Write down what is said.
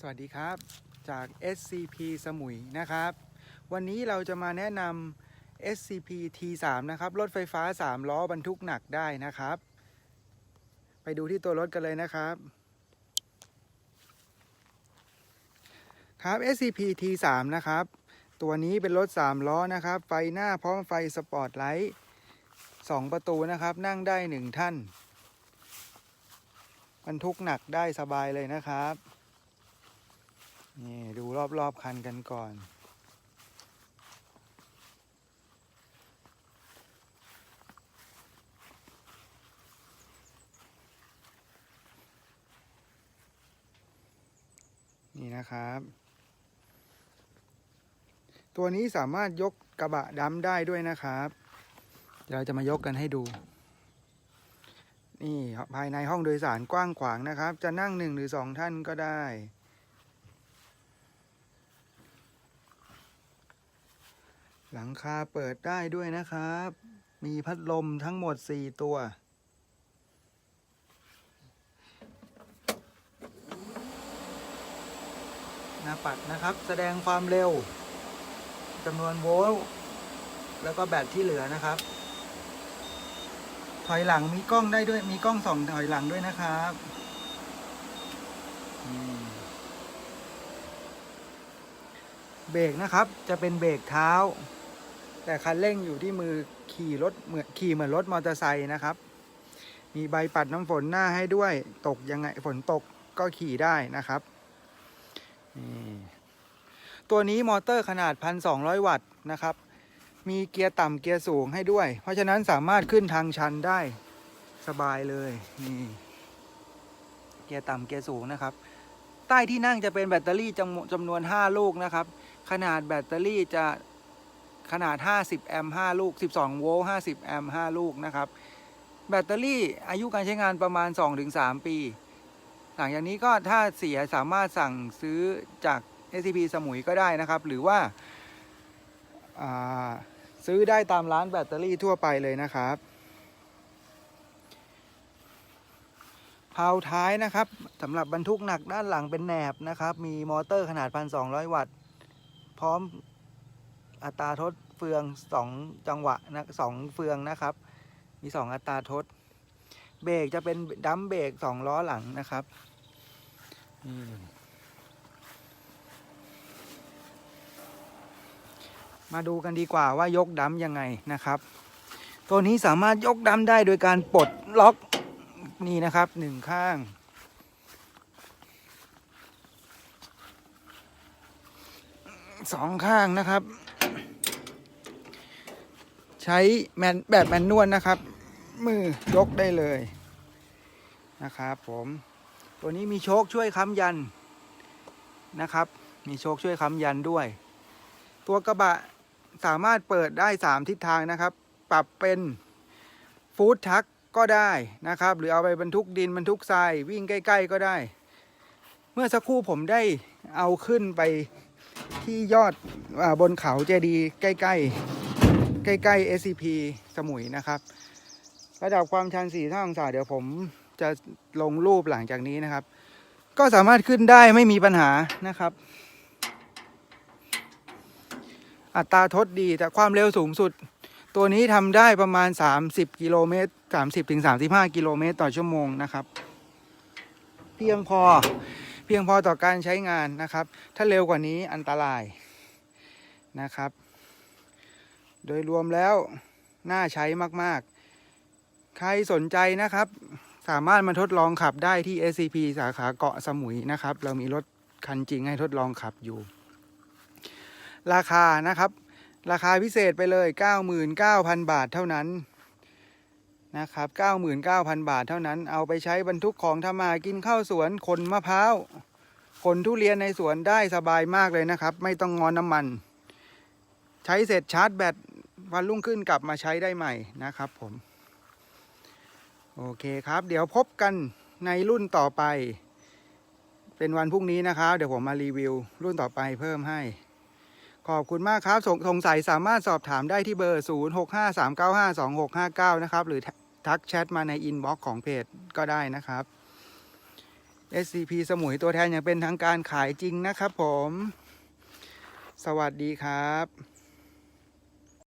สวัสดีครับ จาก SCP สมุยนะครับ วันนี้เราจะมาแนะนำ SCP T3 นะครับ รถไฟฟ้า 3 ล้อบรรทุกหนักได้นะครับ ไปดูที่ตัวรถกันเลยนะครับ ครับ SCP T3 นะครับ ตัวนี้เป็นรถ 3 ล้อนะครับ ไฟหน้าพร้อมไฟสปอร์ตไลท์2ประตูนะครับ นั่งได้ 1 ท่าน บรรทุกหนักได้สบายเลยนะครับ นี่ดูรอบๆคันกันก่อนนี่นะครับ ตัวนี้สามารถยกกระบะดำได้ด้วยนะครับ เดี๋ยวเราจะมายกกันให้ดู นี่ภายในห้องโดยสารกว้างขวางนะครับ จะนั่งหนึ่งหรือสองท่านก็ได้ หลังคาเปิดได้ด้วยนะครับ มีพัดลมทั้งหมด 4 ตัว หน้าปัดนะครับแสดงความเร็วจำนวนโวลต์แล้วก็แบตที่เหลือนะครับ ถอยหลังมีกล้องได้ด้วยมีกล้องส่องถอยหลังด้วยนะครับเบรกนะครับจะเป็นเบรกเท้า แต่คันเร่งอยู่ที่มือขี่รถเหมือนขี่เหมือนรถมอเตอร์ไซค์นะครับ มีใบปัดน้ำฝนหน้าให้ด้วย ตกยังไงฝนตกก็ขี่ได้นะครับนี่ตัวนี้มอเตอร์ขนาด 1,200 วัตต์นะครับ มีเกียร์ต่ำเกียร์สูงให้ด้วย เพราะฉะนั้นสามารถขึ้นทางชันได้สบายเลยนี่เกียร์ต่ำเกียร์สูงนะครับ ใต้ที่นั่งจะเป็นแบตเตอรี่จำนวนจำนวน5ลูกนะครับ ขนาดแบตเตอรี่จะ ขนาด 50 แอมป์ 5 ลูก 12 โวลต์ 50 แอมป์ 5 ลูกนะครับ แบตเตอรี่อายุการใช้งานประมาณ 2-3 ปี หลังจากนี้ก็ถ้าเสียสามารถสั่งซื้อจาก SCP สมุยก็ได้นะครับ หรือว่าาซื้อได้ตามร้านแบตเตอรี่ทั่วไปเลยนะครับพาวท้ายนะครับสำหรับบรรทุกหนักด้านหลังเป็นแหนบนะครับ มีมอเตอร์ขนาด 1,200 วัตต์ พร้อมอัตราทด เฟือง2จังหวะนะสองเฟืองนะครับ มี2อัตราทด เบรกจะเป็นดัมเบรก2ล้อหลังนะครับมาดูกันดีกว่าว่ายกดัมยังไงนะครับ ตัวนี้สามารถยกดัมได้โดยการปลดล็อกนี่นะครับหนึ่งข้างสองข้างนะครับ ใช้แมนแบบแมนนวลนะครับ มือยกได้เลยนะครับผมตัวนี้มีโชคช่วยค้ำยันนะครับ มีโชคช่วยค้ำยันด้วย ตัวกระบะสามารถเปิดได้ 3 ทิศทางนะครับ ปรับเป็นฟู้ดทักก็ได้นะครับ หรือเอาไปบรรทุกดินบรรทุกทรายวิ่งใกล้ ๆ ก็ได้ เมื่อสักครู่ผมได้เอาขึ้นไปที่ยอดอบนเขาเจดีใกล้ ๆ ใกล้ๆ SCP สมุยนะครับ ระดับความชัน4ท่าองศาเดี๋ยวผมจะลงรูปหลังจากนี้นะครับ ก็สามารถขึ้นได้ไม่มีปัญหานะครับ อัตราทดดีแต่ความเร็วสูงสุด ตัวนี้ทำได้ประมาณ 30 กิโลเมตร 30ถึง35 กิโลเมตรต่อชั่วโมงนะครับ เพียงพอเพียงพอต่อการใช้งานนะครับ ถ้าเร็วกว่านี้อันตรายนะครับ โดยรวมแล้วน่าใช้มาก ๆ ใครสนใจนะครับ สามารถมาทดลองขับได้ที่ SCP สาขาเกาะสมุยนะครับ เรามีรถคันจริงให้ทดลองขับอยู่ ราคานะครับ ราคาพิเศษไปเลย 99,000 บาทเท่านั้นนะครับ99,000 บาทเท่านั้น เอาไปใช้บรรทุกของทำมากินข้าวสวนขนมะพร้าวขนทุเรียนในสวนได้สบายมากเลยนะครับ ไม่ต้องงอนน้ำมัน ใช้เสร็จชาร์จแบต วันรุ่งขึ้นกลับมาใช้ได้ใหม่นะครับผม โอเคครับ เดี๋ยวพบกันในรุ่นต่อไป เป็นวันพรุ่งนี้นะครับ เดี๋ยวผมมารีวิว รุ่นต่อไปเพิ่มให้ ขอบคุณมากครับสงสงสัยสามารถสอบถามได้ที่เบอร์ 0653952659 นะครับ หรือทักแชทมาในอินบ็อกซ์ของเพจก็ได้นะครับ SCP สมุยตัวแทนอย่างเป็นทางการขายจริงนะครับผม สวัสดีครับ